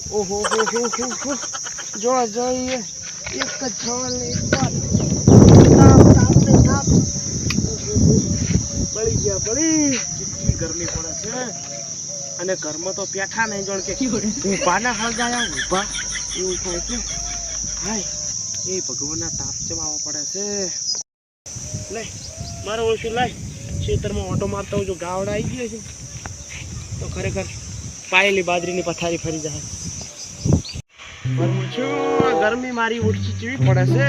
ઓહો, હો હો હો હો. જો જોઈએ. એક જ ને એક તાપ બળી ગયા, બળી. કેટલી ગરમી પડે છે. અને ઘરમાં તો પેઠા નહીં જોણ કે પાના હળગાયા, ઊભા. એવું થાય છે. હાય. એ ભગવાનના તાપ ચમાવા પડે છે. લે, મારો ઓળશું લાય. ખેતરમાં ઓટો મારતા હું જો ગાવડા આવી ગયો છે. તો ખરેખર પાયેલી બાદરીની પથારી ફરી જાય. ગરમી મારી ઉઠી ચીવી પડે છે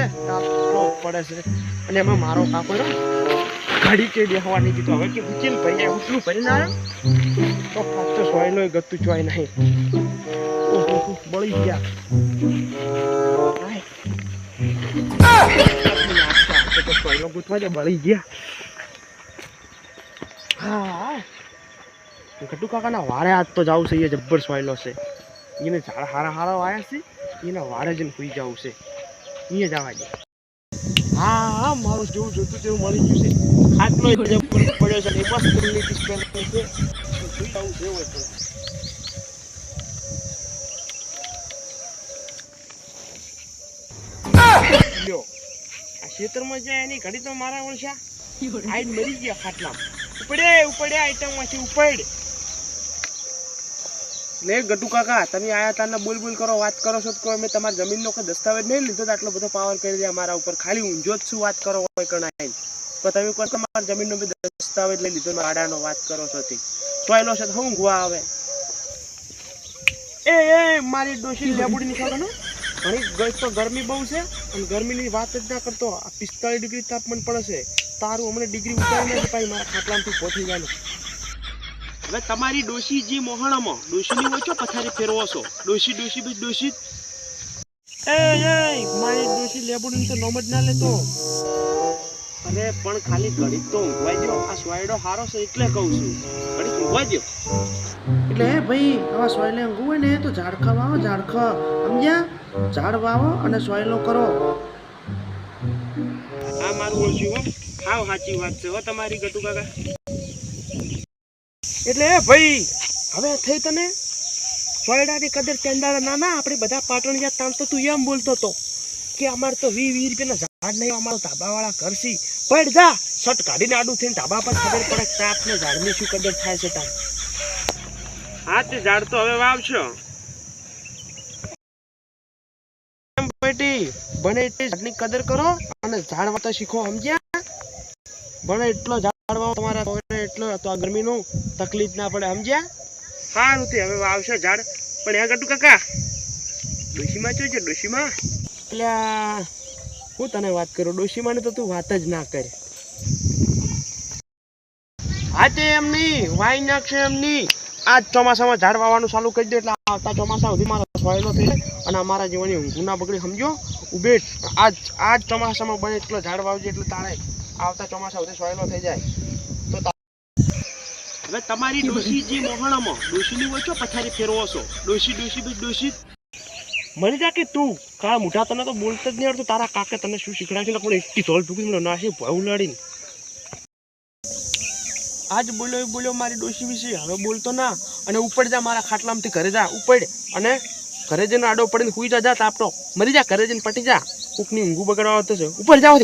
પડે છે. અને એમાં મારો કાપડ ઘડી કે બેહવાની કીધું હવે કે ઉચીલ ભાઈ ઉઠલું ભરી ના તો પાછો સોયલો ગતું ચોય નહીં. બળી ગયા. આ ગુથવા બળી ગયા હા. ગટુ કાકાના વારે આજ તો જવું છે એ જબ્બર સોયલો છે. એને ઝાડ હારા હારા આવ્યા છે એના વારે જઈને સુઈ જવું છે. અહીંયા જવા દે. હા હા, મારું જેવું જોતું તેવું મળી ગયું છે. આટલો જબ્બર પડ્યો છે એ મસ્ત લીટી સ્પેન છે. સુઈ જવું છે હોય તો આ ખેતરમાં જાય એની ઘડી તો મારા ઓળશા આઈ મરી ગયા ખાટલામાં. ઉપડે ઉપડે આઈટમમાંથી ઉપડ. લે ગટુ કાકા, તમે આયા તારના બોલ બોલ કરો, વાત કરો છો તો અમે તમારી જમીનનો કોઈ દસ્તાવેજ નહીં લીધો આટલો બધો પાવર કરી દે અમારા ઉપર. ખાલી ઊંઝો જ શું વાત કરો હોય કણાઈ તો તમે કોઈ તમારા જમીનનો બી દસ્તાવેજ લઈ લીધો આડાનો વાત કરો છો તે. સોયલો છે તો ઊંઘવા આવે? એ એ, મારી ડોશી લેબુડી નીકળો ઘણી તો ગરમી બહુ છે અને ગરમીની વાત જ ના કરતો. આ પિસ્તાળીસ ડિગ્રી તાપમાન પડે છે. તારું હમણાં ડિગ્રી ઉતારીને પાછી મારા ખાટલામાંથી પહોંચી જાય હવે તમારી ડોશી જે મોહણામાં ડોશીની ઓછો પથારી ફેરવો છો. ડોશી ડોશી બી ડોશી. એ એ મારી ડોશી લેબોડી તો નોમ જ ના લેતો. અરે પણ ખાલી ઘડી તો ઊંઘવાઈ દો આ સ્વાયડો હારો છે એટલે કહું છું. ઘડી ઊંઘવાઈ દો એટલે હે ભાઈ આવા સોયલે ઊંઘવું હોય ને તો ઝાડખા વાવો ઝાડખા. સમજ્યા? ઝાડ વાવો અને સોયલો કરો. આ મારું ઓળખ્યું હો. હાવ સાચી વાત છે હો તમારી ગટુ કાકા. એટલે ભાઈ હવે થઈ તને? સોયડાની કદર ચંદાળા ના ના આપણે બધા પાટણ જ્યાં તાણ તો તું એમ બોલતો તો કે અમારે તો વી વી રૂપિયાના ઝાડ નહીં અમારો ધાબાવાળા કરશી પડ જા શટ કાઢીને આડું થઈને ધાબા પર ખબર પડે કે આપને ઝાડની શું કદર થાય છે તાર. હા તે ઝાડ તો હવે વાવશો. બેટી બને એટલી ઝાડની કદર કરો અને ઝાડ વાવતા શીખો સમજ્યા? બને એટલો ઝાડ વાવો તમારા એટલો તો આ ગરમીનું તકલીફ ના પડે સમજ્યા? સારું તે હવે આવશે ઝાડ. પણ એ ગટુ કાકા ડોશીમાં જોઈ છે ડોશીમાં? એટલે હું તને વાત કરું ડોશીમાં તો તું વાત જ ના કર. હા તે એમની વાઈ નાખશે એમની. આ આજ ચોમાસામાં ઝાડ વાવવાનું ચાલુ કરી દો એટલે આવતા ચોમાસા સુધી મારો સોયલો થઈ અને અમારા જીવનની ઊંઘ બગડી સમજો? ઉભેટ આજ આજ ચોમાસામાં બને એટલો ઝાડ વાવજે એટલે તારે આવતા ચોમાસા સુધી સોયલો થઈ જાય. હવે તમારી ડોશી જે મોહણામાં ડોશીની ઓછો પથારી ફેરવો છો. ડોશી ડોશી બી ડોશી. મળી જા કે તું કા મોટા તને તો બોલતો જ નહીં આવડતું. તારા કાકે તને શું શીખડાવ્યું છે? પણ એટલી ધોળ ઢૂકી મને નાસી ભાવ લડીને આજ બોલ્યો એ બોલ્યો મારી ડોશી વિશે. હવે બોલતો ના. અને ઉપર જા મારા ખાટલામાંથી ઘરે જા. ઉપડ. અને ઘરે જઈને આડો પડીને સુઈ જા જા તાપટો મરી જા ઘરે જઈને પટી જા. કૂકની ઊંઘું બગાડવા આવતો છે. ઉપર જાઓ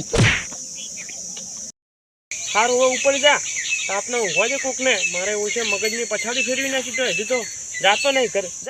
સારું હવે ઉપર જા. તાપને ઊંઘવા છે કોકને? મારે એવું છે, મગજની પછાડી ફેરવી નાખી તો હજી તો જાતો નહીં ઘરે.